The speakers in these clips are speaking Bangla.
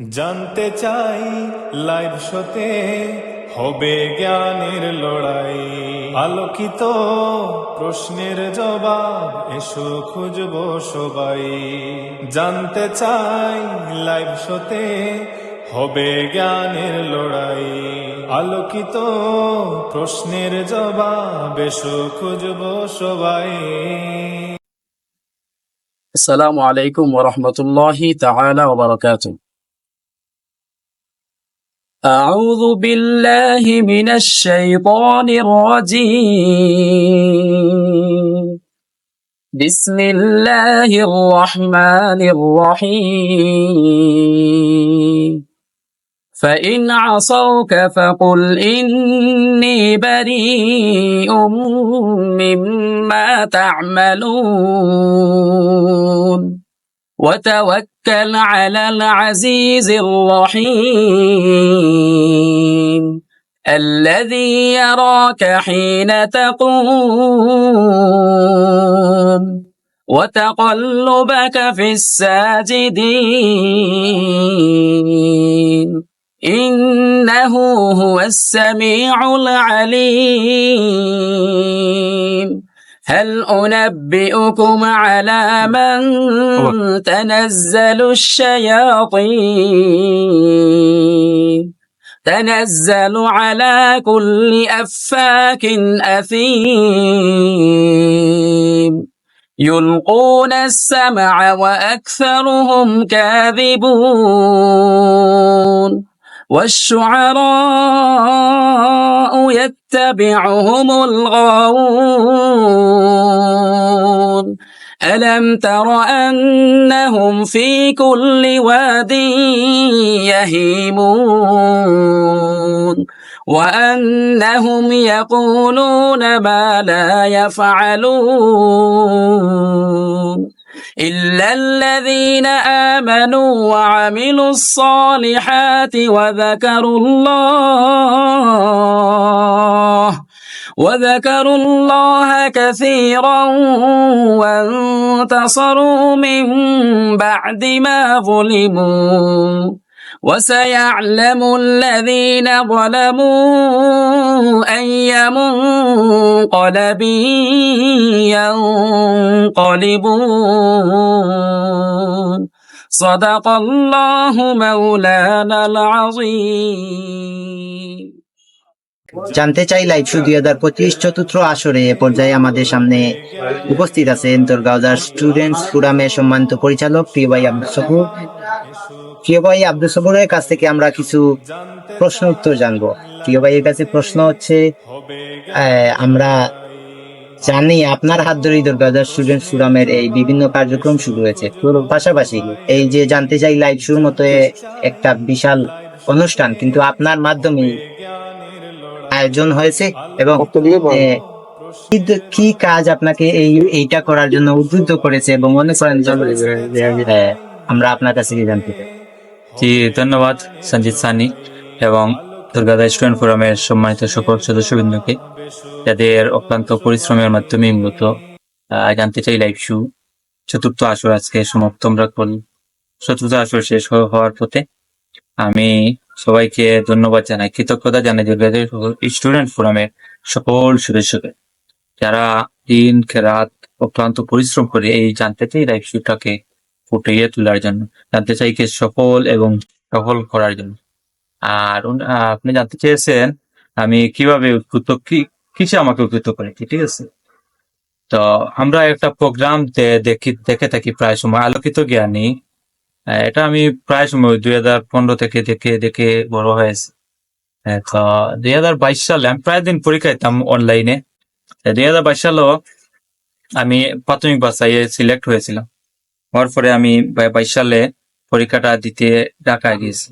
জানতে চাই লাইভ শোতে হবে জ্ঞানের লড়াই। আলোকিত প্রশ্নের জবাব এসো খুঁজব সবাই। জানতে চাই লাইভ শোতে হবে জ্ঞানের লড়াই। আলোকিত প্রশ্নের জবাব এসো খুঁজব সবাই। আসসালামু আলাইকুম ওয়া রাহমাতুল্লাহি তাআলা ওয়া বারাকাতুহু। أعوذ بالله من الشيطان الرجيم. بسم الله الرحمن الرحيم. فإن عصوك فقل إني بريء مما تعملون. وتوكل على العزيز الرحيم الذي يراك حين تقوم وتقلبك في الساجدين إنه هو السميع العليم هل أنبئكم على من تنزل الشياطين؟ تنزل على كل أفاك أثيم. يلقون السمع وأكثرهم كاذبون. والشعراء يتبعهم الغاوون. ألم تر أنهم في كل واد يهيمون؟ وأنهم يقولون ما لا يفعلون. إلا الذين آمنوا وعملوا الصالحات وذكروا الله وذكروا الله كثيرا وانتصروا من بعد ما ظلموا. وسيعلم الذين ظلموا أي منقلب ينقلبون صدق الله مولانا العظيم জানতে চাই লাইভ শো দুই হাজার পঁচিশ চতুর্থ আসরে এ পর্যায়ে আমাদের সামনে উপস্থিত আছেন তোরগাঁওদার স্টুডেন্টস ফোরামের সম্মানিত পরিচালক প্রিয় ভাই আব্দুল সবুর প্রিয় ভাই আব্দুল সবুরের কাছ থেকে আমরা কিছু প্রশ্ন উত্তর জানব। প্রিয় ভাইয়ের কাছে প্রশ্ন হচ্ছে আমরা জানি আপনার হাত ধরেই দুর্গাদার স্টুডেন্ট ফোরামের এই বিভিন্ন কার্যক্রম শুরু হয়েছে। পাশাপাশি এই যে জানতে চাই লাইভ শোর মতো একটা বিশাল অনুষ্ঠান কিন্তু আপনার মাধ্যমে আয়োজন হয়েছে এবং কি কাজ আপনাকে এই এইটা করার জন্য উদ্বুদ্ধ করেছে এবং মনে করেন আমরা আপনার কাছে জানতে চাই। জি, ধন্যবাদ, সঞ্জিত সানি এবং দুর্গাদা স্টুডেন্ট ফোরামের সম্মানিত সকল সদস্যবৃন্দকে যাদের অক্লান্ত পরিশ্রমের মাধ্যমে মূলত জানতে চাই লাইভ শু চতুর্থ আসর আজকে সমাপ্ত, আমরা করল চতুর্থ আসর শেষ হওয়ার পথে আমি সবাইকে ধন্যবাদ জানাই, কৃতজ্ঞতা জানাই দুর্গাদা স্টুডেন্ট ফোরামের সকল সদস্যকে যারা দিন, রাত অক্লান্ত পরিশ্রম করে এই জানতে চাই লাইভ শুটাকে ফুটিয়ে তোলার জন্য, জানতে চাই কে সফল এবং সফল করার জন্য। আর আপনি জানতে চেয়েছেন, আমি কীভাবে উদ্বুদ্ধ কি, কিসে আমাকে উদ্বুদ্ধ করেছি, ঠিক আছে? তো আমরা একটা প্রোগ্রাম দেখি, দেখে থাকি প্রায় সময়, আলোকিত জ্ঞানী। এটা আমি প্রায় সময় দুই হাজার পনেরো থেকে দেখে দেখে বড় হয়েছে। তো দুই হাজার বাইশ সালে আমি প্রায় দিন পরীক্ষা দিতাম অনলাইনে দুই হাজার বাইশ সালেও আমি প্রাথমিক বাসায় সিলেক্ট হয়েছিলাম। হওয়ার পরে আমি বাইশ সালে পরীক্ষাটা দিতে ঢাকায় গেছি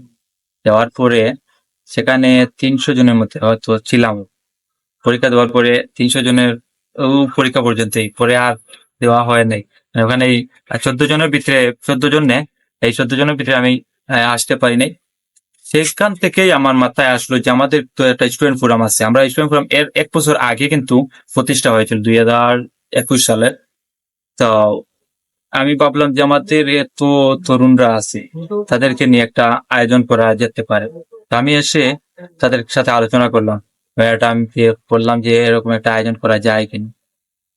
যাওয়ার পরে সেখানে তিনশো জনের মধ্যে হয়তো ছিলাম। পরীক্ষা দেওয়ার পরে তিনশো জনের পরীক্ষা পর্যন্তই। পরে আর দেওয়া হয় নাই। ওখানে চোদ্দ জনের ভিতরে, চোদ্দ জন এই চোদ্দ জনের ভিতরে আমি আসতে পারি নাই। সেখান থেকেই আমার মাথায় আসলো যে আমাদের তো একটা স্টুডেন্ট ফোরাম আছে। আমরা স্টুডেন্ট ফোরাম এর এক বছর আগে কিন্তু প্রতিষ্ঠা হয়েছিল দুই হাজার একুশ সালে। তো আমি ভাবলাম আমাদের এত তরুণরা আছে, তাদেরকে নিয়ে একটা আয়োজন করা যেতে পারে। আমি এসে তাদের সাথে আলোচনা করলাম। এটা আমি বললাম যে এরকম একটা আয়োজন করা যায় কিনা।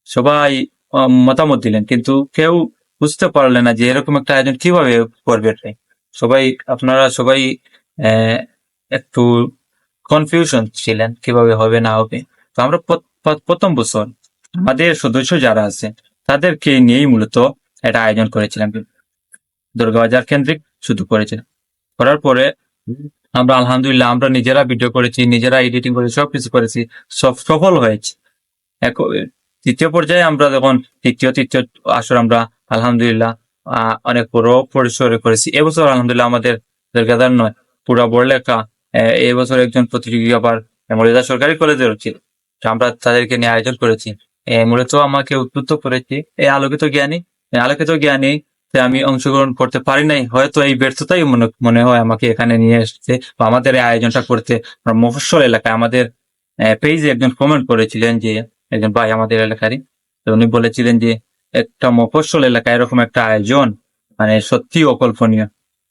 সবাই মতামত দিলেন, কিন্তু কেউ বুঝতে পারলেন না যে এরকম একটা আয়োজন কীভাবে করবে। সবাই, আপনারা সবাই একটু কনফিউশন ছিলেন, কীভাবে হবে, না হবে। তো আমরা প্র- প্র- প্রথম বছর আমাদের সদস্য যারা আছে, তাদেরকে নিয়েই মূলত এটা আয়োজন করেছিলাম। দুর্গাবাজার কেন্দ্রিক শুধু করেছিলাম করার পরে আমরা আলহামদুলিল্লাহ আমরা নিজেরা ভিডিও করেছি নিজেরা এডিটিং করেছি সবকিছু করেছি সব সফল হয়েছে। তৃতীয় পর্যায়ে আমরা যখন তৃতীয় তৃতীয় আসর আমরা আলহামদুলিল্লাহ অনেক বড় পরিসরে করেছি। এবছর আলহামদুলিল্লাহ আমাদের দুর্গাদার নয় পুরা বড়লেখা আহ, এবছর একজন প্রতিযোগী আবার মরিদা সরকারি কলেজের ছিল আমরা তাদেরকে নিয়ে আয়োজন করেছি। মূলত আমাকে উদ্বুদ্ধ করেছি। এই আলোকিত জ্ঞানী আলোকিত জ্ঞানী আমি অংশগ্রহণ করতে পারি নাই। হয়তো এই ব্যর্থতাই মনে মনে হয় আমাকে এখানে নিয়ে এসেছে বা আমাদের এই আয়োজনটা করতে। মফস্বল এলাকায় আমাদের পেজে একজন কমেন্ট করেছিলেন যে, একজন ভাই আমাদের এলাকারই উনি বলেছিলেন যে, একটা মফস্বল এলাকায় এরকম একটা আয়োজন মানে সত্যি অকল্পনীয়।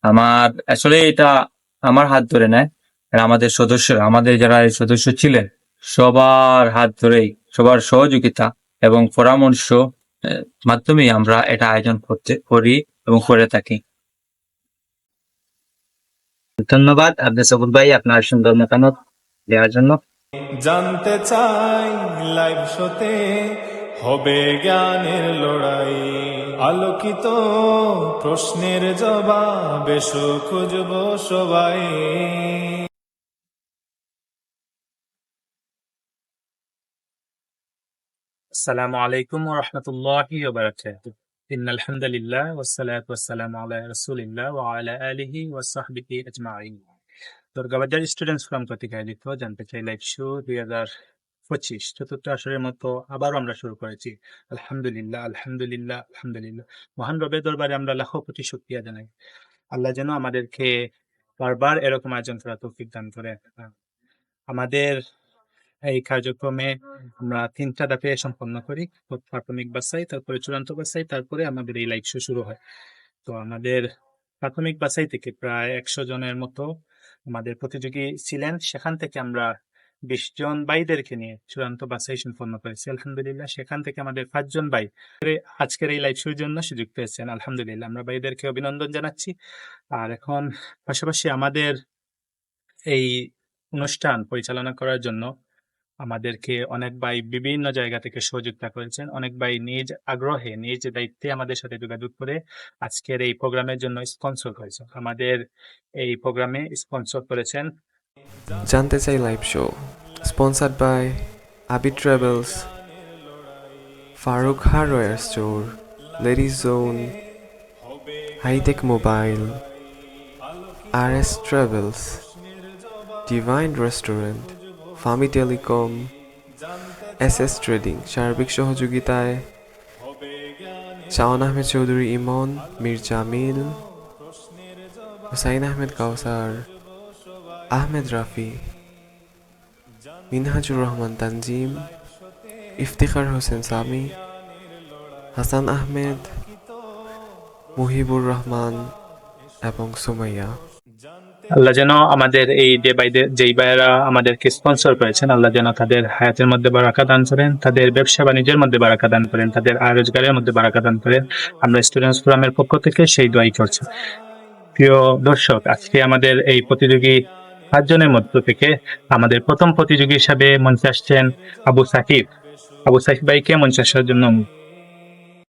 আমার, আসলে এটা আমার হাত ধরে নেয়। আমাদের সদস্য, আমাদের যারা এই সদস্য ছিলেন, সবার হাত ধরেই, সবার সহযোগিতা এবং পরামর্শ আহ, মাধ্যমেই আমরা এটা আয়োজন করতে করি এবং করে থাকি। ধন্যবাদ। আব্দুল সবুর ভাই আপনার সুন্দর মতামত দেওয়ার জন্য। জানতে চাই লাইভ শোতে হবে জ্ঞানের লড়াই। আলোকিত প্রশ্নের জবাবে খুঁজব সবাই। আসসালামু আলাইকুম রহমতুল্লাহি ইন আলহামদুলিল্লাহ ওয়াসসালাতু ওয়াসসালামু আলা রাসূলিল্লাহ ওয়া আলা আলিহি ওয়া সাহবিহি আজমাইন। দুর্গাবাজার স্টুডেন্টস ফ্রম কথিকায় জানতে চাই লাইভ শো দুই হাজার পঁচিশ। চতুর্থ আসরের মতো আবারও আমরা শুরু করেছি। আলহামদুলিল্লাহ আলহামদুলিল্লাহ আলহামদুলিল্লাহ। মহান রবের দরবারে আমরা লাখো প্রতি শুক্রিয়া জানাই। আল্লাহ যেন আমাদেরকে বারবার এরকম আয়োজন করা তৌফিক দান করে। আমাদের এই কার্যক্রমে আমরা তিনটা ধাপে সম্পন্ন করি। প্রাথমিক বাছাই তারপরে চূড়ান্ত বাছাই তারপরে আমাদের এই লাইভ শো শুরু হয়। তো আমাদের প্রাথমিক বাছাই থেকে প্রায় একশো জনের মতো আমাদের প্রতিযোগী ছিলেন। সেখান থেকে আমরা বিশ জন ভাইদেরকে নিয়ে চূড়ান্ত বাছাই সম্পন্ন করেছি। আলহামদুলিল্লাহ সেখান থেকে আমাদের পাঁচজন ভাই আজকের এই লাইভ শোর জন্য সুযোগ পেয়েছেন। আলহামদুলিল্লাহ আমরা ভাইদেরকে অভিনন্দন জানাচ্ছি। আর এখন পাশাপাশি আমাদের এই অনুষ্ঠান পরিচালনা করার জন্য আমাদেরকে অনেক ভাই বিভিন্ন জায়গা থেকে সহযোগিতা করেছেন। অনেক ভাই নিজ আগ্রহে, নিজ দায়িত্বে আমাদের সাথে যোগাযোগ করে আজকের এই প্রোগ্রামের জন্য স্পন্সর করেছেন। আমাদের এই প্রোগ্রামে স্পন্সর করেছেন। জানতে চাই live show sponsored by Abid travels Faruk hardware store ladies zone hitech mobile R S travels divine restaurant Fami telecom, S S trading, সার্বিক সহযোগিতায় শাওন আহমেদ চৌধুরী, ইমন মীর জামিল হুসাইন আহমেদ কাউসার, আহমেদ রাফি, মিনহাজুর রহমান তানজিম, ইফতিখার হোসেন সামি, হাসান আহমেদ, মুহিবুর রহমান এবং সুমাইয়া। আল্লাহ যেন আমাদের এই যে ভাইদের যেই ভাইয়েরা আমাদেরকে স্পন্সর করেছেন, আল্লাহ যেন তাদের হায়াতের মধ্যে বারাকা দান করেন, তাদের ব্যবসা বাণিজ্যের মধ্যে বারাকা দান করেন, তাদের আয় রোজগারের মধ্যে বারাকা দান করেন। আমরা স্টুডেন্টস ফোরামের পক্ষ থেকে সেই দোয়াই করছি। প্রিয় দর্শক, আজকে আমাদের এই প্রতিযোগী পাঁচজনের মধ্য থেকে আমাদের প্রথম প্রতিযোগী হিসাবে মঞ্চে আসছেন আবু সাকিব। আবু সাকিব ভাইকে মঞ্চে আসার জন্য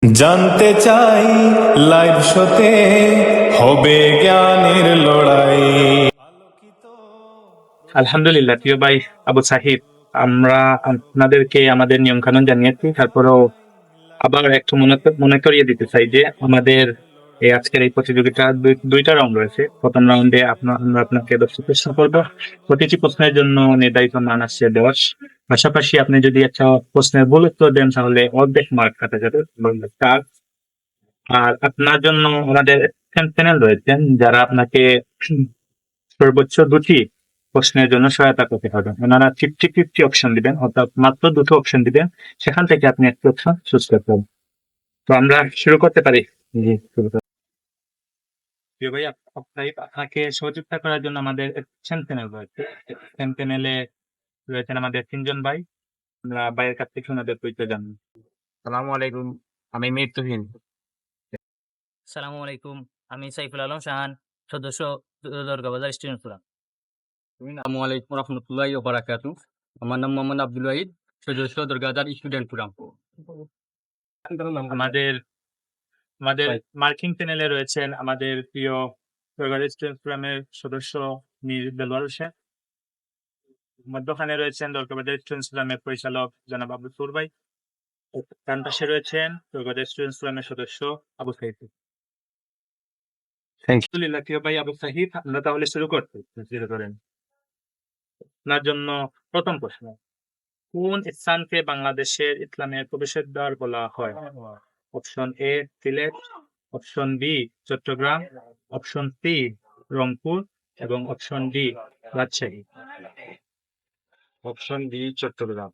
জানতে চাই লাইভ শোতে হবে জ্ঞানের লড়াই। আলহামদুলিল্লাহ, প্রিয় ভাই আবু সাহিব, আমরা আপনাদেরকে আমাদের নিয়ম কানুন জানিয়েছি, তারপরেও আবার একটু মনে করিয়ে দিতে চাই যে আমাদের এই আজকের এই প্রতিযোগিতা দুইটা রাউন্ড রয়েছে। প্রথম রাউন্ডে আপনার আমরা আপনাকে দর্শক চেষ্টা করব প্রতিটি প্রশ্নের জন্য নির্ধারিত মান আসছে দশ পাশাপাশি আপনি যদি একটা প্রশ্নের ভুল উত্তর দেন, তাহলে অর্ধেক মার্ক কাটা যাবে। চার আর আপনার জন্য আমাদের প্যানেল রয়েছেন, যারা আপনাকে সর্বোচ্চ দুটি প্রশ্নের জন্য সহায়তা করতে হবে ওনারা ফিফটি ফিফটি অপশন দিবেন, অর্থাৎ মাত্র দুটো অপশন দিবেন, সেখান থেকে আপনি একটি অপশন চুজ করতে হবে তো আমরা শুরু করতে পারি। প্রিয় ভাই আপ- আপনাকে সহযোগিতা করার জন্য আমাদের একশন চ্যানেল রয়েছে। একশন চ্যানেলে রয়েছেন আমাদের তিনজন ভাই। আমরা ভাইয়ের কাছ থেকে ওনাদের পরিচয় জানব। সালামু আলাইকুম, আমি মীর তুহিন সালামু আলাইকুম। আমি সাইফুল আলম শাহান সদস্য দুর্গাবাজার স্টুডেন্ট ফোরাম। আসসালামু আলাইকুম রহমতুল্লাহ বারাকাতু। আমার নাম মোহাম্মদ আব্দুল ওয়াহিদ সদস্য দুর্গাদার স্টুডেন্ট ফোরাম। আমাদের আমাদের মার্কিং চ্যানেলে রয়েছেন আমাদের প্রিয় সরকারি স্টুডেন্ট ফোরামের সদস্য মীর দেলওয়ার হোসেন। মধ্যখানে রয়েছেন দরকাবাজার স্টুডেন্ট ফোরামের পরিচালক জনাব আবু সুর ভাই ডান পাশে রয়েছেন দরকাবাজার স্টুডেন্ট ফোরামের সদস্য আবু সাহিদ আলহামদুলিল্লাহ প্রিয় ভাই আবু সাহিদ আমরা তাহলে শুরু করতে শুরু করেন আপনার জন্য প্রথম প্রশ্ন কোন স্থানকে বাংলাদেশের ইসলামের প্রবেশের দ্বার বলা হয়? Option A Sylhet option B Chittagong option C Rangpur এবং option D Rajshahi. Option D Chittagong.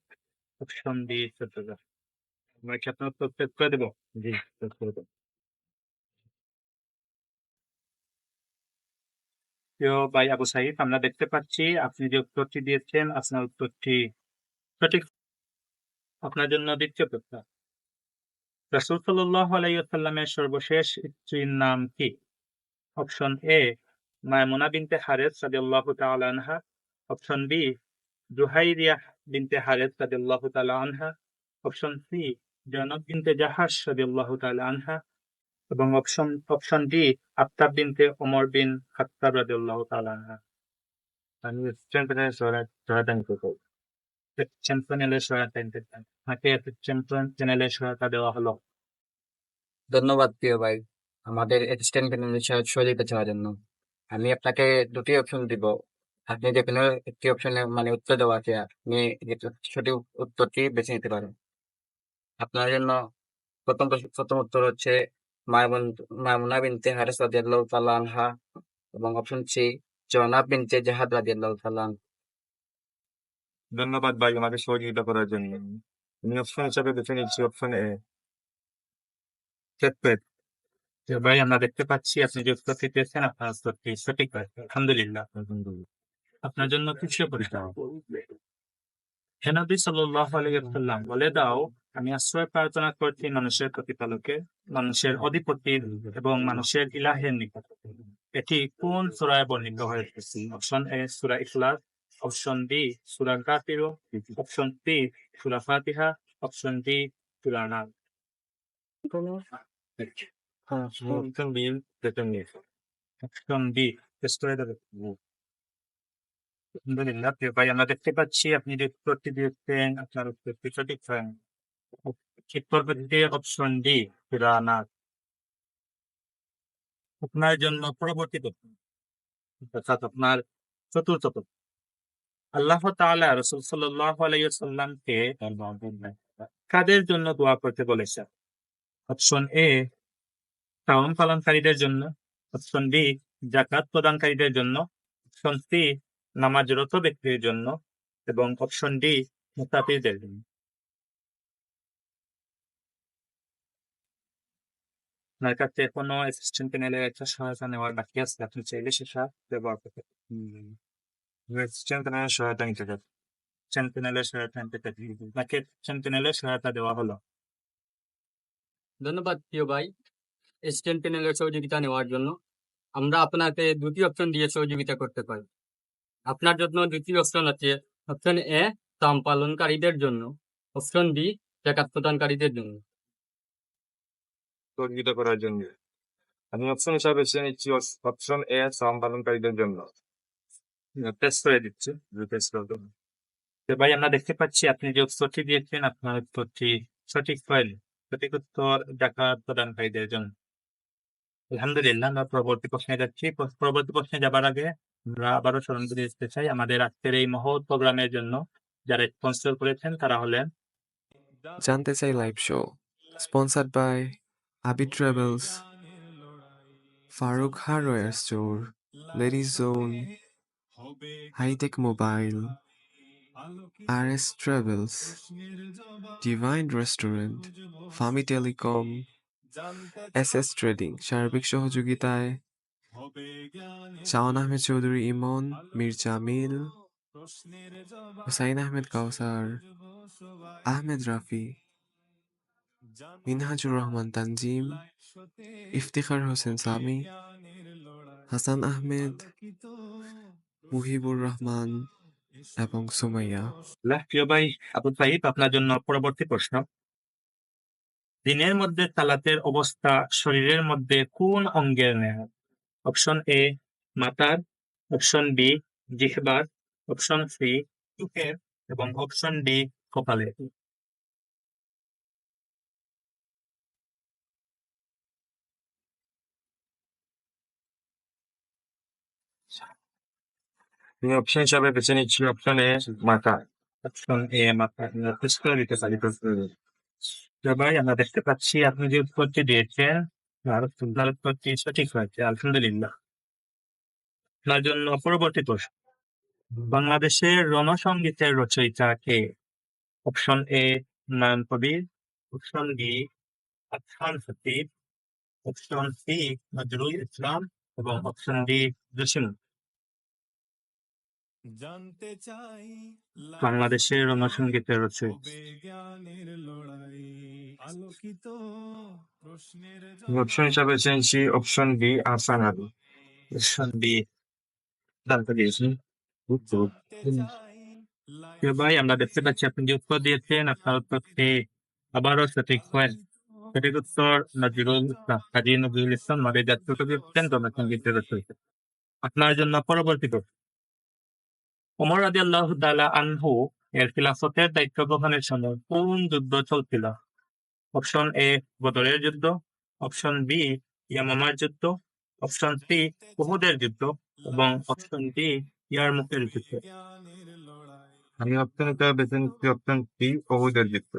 Option D Chittagong. আমরা কি আপনার করে দেবো? জি করে দেবো। প্রিয় ভাই আবু সাহিদ আমরা দেখতে পাচ্ছি আপনি যে উত্তরটি দিয়েছেন, আপনার উত্তরটি সঠিক। আপনার জন্য দ্বিতীয় প্রশ্ন। রাসুল সাল্লাহ আলাইসাল্লামের সর্বশেষ স্ত্রীর নাম কি? অপশন এ, মায়মুনা বিনতে হারেস তাআলা আনহা। অপশন বি, জুহাইরিয়া বিনতে হারেস তাআলা আনহা। অপশন সি জনক বিনতে জাহাস রাদিয়াল্লাহু তাআলা আনহা। এবং অপশন অপশন ডি আফতাব বিনতে ওমর বিন খাত্তাব রাদিয়াল্লাহু তাআলা আমি চ্যাম্পিয়নের সহায়তা নিতে চাই। চ্যাম্পিয়নের সহায়তা নিতে চাই। তাকে চ্যাম্পিয়ন চ্যানেলের সহায়তা দেওয়া হলো। ধন্যবাদ প্রিয় ভাই। আমাদের অ্যাসিস্ট্যান্ট প্যানেলের সহযোগিতা চাওয়ার জন্য। আমি আপনাকে দুটি অপশন দিব। আপনি যে কোনো একটি অপশনে মানে উত্তর দেওয়া আছে আপনি সঠিক উত্তরটি বেছে নিতে পারেন। আপনার জন্য প্রথম প্রথম উত্তর হচ্ছে মায়মুনা বিনতে হারিস রাদিয়াল্লাহু তাআলা আনহা এবং অপশন সি জনাব বিনতে জাহাদ রাদিয়াল্লাহু তাআলা ধন্যবাদ ভাই আমাকে সহযোগিতা করার জন্য। আমি অপশন হিসাবে বেছে নিচ্ছি অপশন এ চেকপেট ভাই আমরা দেখতে পাচ্ছি আপনি যে উত্তরটি দিয়েছেন আপনার উত্তরটি সঠিক আলহামদুলিল্লাহ। আপনার জন্য তৃতীয় পরীক্ষা। হেনবি সাল্লাহ আলাইসাল্লাম বলে দাও আমি আশ্রয় প্রার্থনা করছি মানুষের প্রতিপালকে মানুষের অধিপতির এবং মানুষের ইলাহের নিকট। এটি কোন সূরায় বর্ণিত হয়েছে? অপশন এ সূরা ইখলাস অপশন বি সূরা কাফিরু অপশন সি সূরা ফাতিহা অপশন ডি সূরা নাম অপশন বি অপশন বি আলহামদুলিল্লাহ প্রিয় ভাই আমরা দেখতে পাচ্ছি আপনি যে উত্তরটি দিয়েছেন আপনার উত্তরটি সঠিক হয় ঠিক পরবর্তীতে অপশন ডি আপনার জন্য পরবর্তী অর্থাৎ আপনার চতুর্থ আল্লাহ তাআলা রাসূল সাল্লাল্লাহু আলাইহি ওয়াসাল্লামকে কাদের জন্য দোয়া করতে বলেছেন? অপশন এ সাওম পালনকারীদের জন্য। অপশন বি জাকাত প্রদানকারীদের জন্য। অপশন সি, নামাজরত ব্যক্তির জন্য। এবং অপশন ডি মুসাফিরদের জন্য। আপনার কাছে এখনও অ্যাসিস্ট্যান্ট প্যানেলের একটা সহায়তা নেওয়ার বাকি আছে। আপনি চাইলে সেটা ব্যবহার করতে চ্যাম্পিয়নের সহায়তা নিতে চাই অ্যাসিস্ট্যান্ট প্যানেলের সহায়তা নিতে আপনাকে অ্যাসিস্ট্যান্ট প্যানেলের সহায়তা দেওয়া হলো। ধন্যবাদ প্রিয় ভাই। অ্যাসিস্ট্যান্ট প্যানেলের সহযোগিতা নেওয়ার জন্য। আমরা আপনাকে দুটি অপশন দিয়ে সহযোগিতা করতে পারি। আপনার জন্য দুটি অপশন আছে। অপশন এ সাম পালনকারীদের জন্য। অপশন বি জাকাত প্রদানকারীদের জন্য। সহযোগিতা করার জন্য। আমি অপশন হিসাবে বেছে নিচ্ছি অপশন এ সাম পালনকারীদের জন্য। টেস্ট করে দিচ্ছি টেস্ট করে দেবো তো ভাই, আমরা দেখতে পাচ্ছি আপনি যে উত্তরটি দিয়েছেন, আপনার উত্তরটি সঠিক হয়নি সঠিক উত্তর জাকাত প্রদানকারীদের জন্য। আলহামদুলিল্লাহ, আমরা পরবর্তী প্রশ্নে যাচ্ছি। পরবর্তী প্রশ্নে যাবার আগে আমরা আবারও স্মরণ করে দিতে চাই, আমাদের আজকের এই মহৎ প্রোগ্রামের জন্য যারা স্পন্সর করেছেন, তারা হলেন জানতে চাই live show sponsored by Abid travels Faruk hardware store ladies zone hitech mobile R S travels divine restaurant Fami telecom জানতে এস এস ট্রেডিং সার্বিক সহযোগিতায় শাওন আহমেদ চৌধুরী জামিল প্রশ্নের হুসাইন আহমেদ কাউসার আহমেদ রাফি জানতে মিনহাজুর রহমান তানজিম, ইফতিখার হোসেন সামি, হাসান আহমেদ, মুহিবুর রহমান এবং সুমাইয়া। প্রিয় ভাই, আবু সাহিদ আপনার জন্য পরবর্তী প্রশ্ন। দিনের মধ্যে তালাতের অবস্থা শরীরের মধ্যে কোন অঙ্গের নেয় অপশন এ মাথার অপশন বি, জিহবার, অপশন সি, চোখের এবং অপশন ডি, কপালের। আমি অপশন হিসাবে বেছে নিচ্ছি অপশন এ মাথা। অপশন এ মাথা। করে দিতে পারি ভাই, আমরা দেখতে পাচ্ছি আপনি যে উত্তরটি দিয়েছেন আর আপনার উত্তরটি সঠিক হয়েছে, আলহামদুলিল্লাহ। আপনার জন্য পরবর্তী প্রশ্ন, বাংলাদেশের রণসঙ্গীতের রচয়িতা কে? Option A Humayun Kabir option B Afhan Khatib option C Nazrul Islam এবং অপশন ডি জসিম। বাংলাদেশের রণসঙ্গীতের রচয়িতা। আমি অপশন হিসাবে নিচ্ছি option B Ahsan Ali option B জানতে দিয়েছি জানতে চাই প্রিয় ভাই আমরা দেখতে পাচ্ছি আপনি যে উত্তর দিয়েছেন আপনার উত্তরটি আবারও সঠিক হয়। সঠিক উত্তর নজরুল ইসলাম। কাজী নজরুল ইসলাম আমাদের জাতীয় কবি রচয়িতা। আপনার জন্য পরবর্তী প্রশ্ন। ওমর আদি আল্লাহ আনহু এর খিলাফতের দায়িত্ব গ্রহণের সময় কোন যুদ্ধ চলছিল? অপশন এ বদরের যুদ্ধ। অপশন বি ইয়ামামার যুদ্ধ। অপশন সি উহুদের যুদ্ধ। এবং অপশন ডি ইয়ারমুকের যুদ্ধ। আমি অপশন হিসাবে বেছে নিচ্ছি অপশন সি অহুদের যুদ্ধ।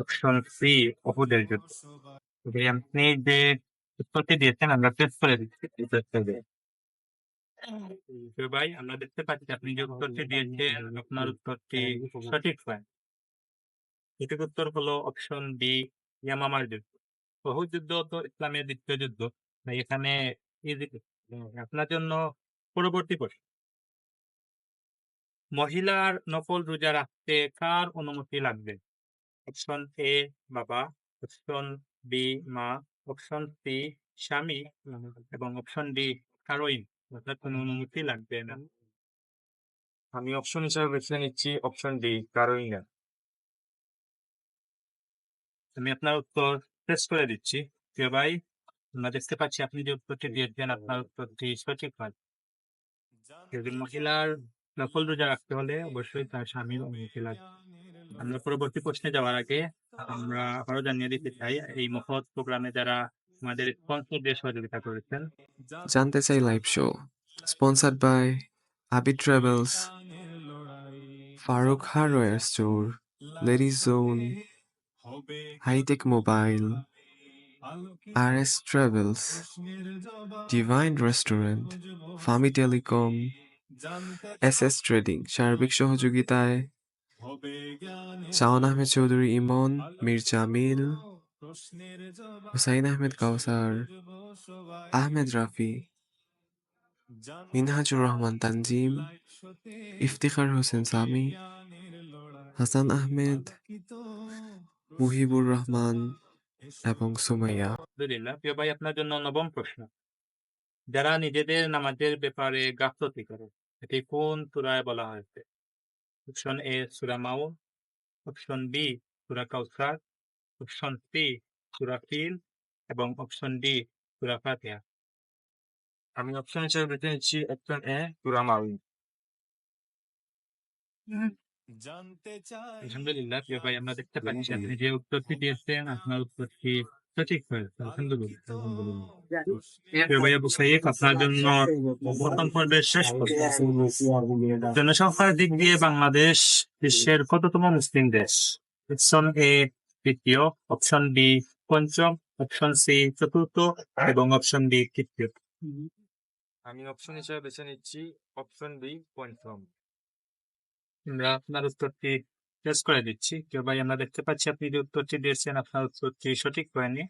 অপশন সি অহুদের যুদ্ধ। আপনি যে উত্তরটি দিয়েছেন আমরা টেস্ট করে দিচ্ছি এই test দিয়ে। তো ভাই আমরা দেখতে পাচ্ছি আপনি যে উত্তরটি দিয়েছেন আপনার উত্তরটি সঠিক হয়। সঠিক উত্তর হলো অপশন বি ইয়ামামার যুদ্ধ। বহু যুদ্ধ তো ইসলামের দ্বিতীয় যুদ্ধ। তাই এখানে আপনার জন্য পরবর্তী প্রশ্ন। মহিলার নকল রোজা রাখতে কার অনুমতি লাগবে? অপশন এ বাবা। অপশন বি মা। অপশন সি স্বামী। এবং অপশন ডি কারোই অর্থাৎ কোনো অনুমতি লাগবে না। আমি অপশন হিসাবে বেছে নিচ্ছি অপশন ডি কারোই না। আমি আপনার উত্তর প্রেস করে দিচ্ছি। প্রিয় ভাই আমরা দেখতে পাচ্ছি আপনি যে উত্তরটি দিয়েছেন আপনার উত্তরটি সঠিক হয় যদি মহিলার নকল রোজা রাখতে হলে অবশ্যই তার স্বামীর অনুমতি লাগবে আমরা পরবর্তী প্রশ্নে যাওয়ার আগে আমরা আবারও জানিয়ে দিতে চাই এই মহৎ প্রোগ্রামে যারা আমাদের সহযোগিতা করেছেন। জানতে চাই live show sponsored by Abid travels Faruk hardware store ladies zone hitech mobile R S travels divine restaurant Fami telecom S S trading সার্বিক সহযোগিতায়, শাওন আহমেদ চৌধুরী ইমন মীর জবাব হুসাইন আহমেদ কাউসার আহমেদ রাফি মিনহাজুর রহমান তানজিম ইফতিখার হোসেন সামি হাসান আহমেদ মুহিবুর রহমান এবং সুমাইয়া। আলহামদুলিল্লাহ প্রিয় ভাই আপনার জন্য নবম প্রশ্ন। যারা নিজেদের নামাজের ব্যাপারে গাফলতি করে এটি কোন সূরায় বলা হয়েছে? অপশন এ সূরা মাউন অপশন বি সূরা কাউসার অপশন সি সূরা ফিল এবং অপশন ডি সূরা ফাতিহা আমি অপশন হিসাবে বেছে নিচ্ছি অপশন এ সুরা চাই আলহামদুলিল্লাহ প্রিয় ভাই আমরা দেখতে পাচ্ছি আপনি যে উত্তরটি দিয়েছেন আপনার উত্তরটি সঠিক হয়েছে? আলহামদুলিল্লাহ প্রিয় ভাই আবু সাইদ আপনার জন্য প্রথম পর্বের শেষ জনসংখ্যার দিক দিয়ে বাংলাদেশ বিশ্বের কততম মুসলিম দেশ? অপশন এ তৃতীয় অপশন বি পঞ্চম অপশন সি চতুর্থ এবং অপশন ডি তৃতীয়। আমি অপশন হিসেবে বেছে নিচ্ছি অপশন বি পঞ্চম। আমরা আপনার উত্তরটি শেষ করে দিচ্ছি। কেউ ভাই আমরা দেখতে পাচ্ছি আপনি যে উত্তরটি দিয়েছেন, আপনার উত্তরটি সঠিক হয়নি।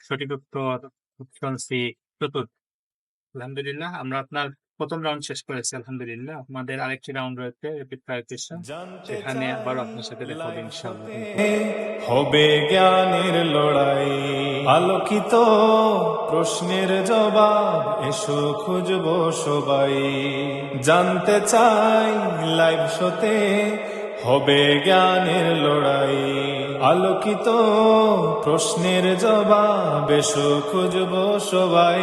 সঠিক উত্তর অপশন সি চতুর্থ। আলহামদুলিল্লাহ, আমরা আপনার প্রথম রাউন্ড শেষ করেছি আলহামদুলিল্লাহ। আমাদের আরেকটি রাউন্ড রয়েছে রিপিট ফায়ার কোয়েশ্চেন সেখানে আবার আপনার সাথে দেখা হবে ইনশাআল্লাহ। হবে জ্ঞানের লড়াই। আলোকিত প্রশ্নের জবাব এসো খুঁজবো সবাই। জানতে চাই লাইভ শোতে হবে জ্ঞানের লড়াই। আলোকিত প্রশ্নের জবাব এসো খুঁজবো সবাই।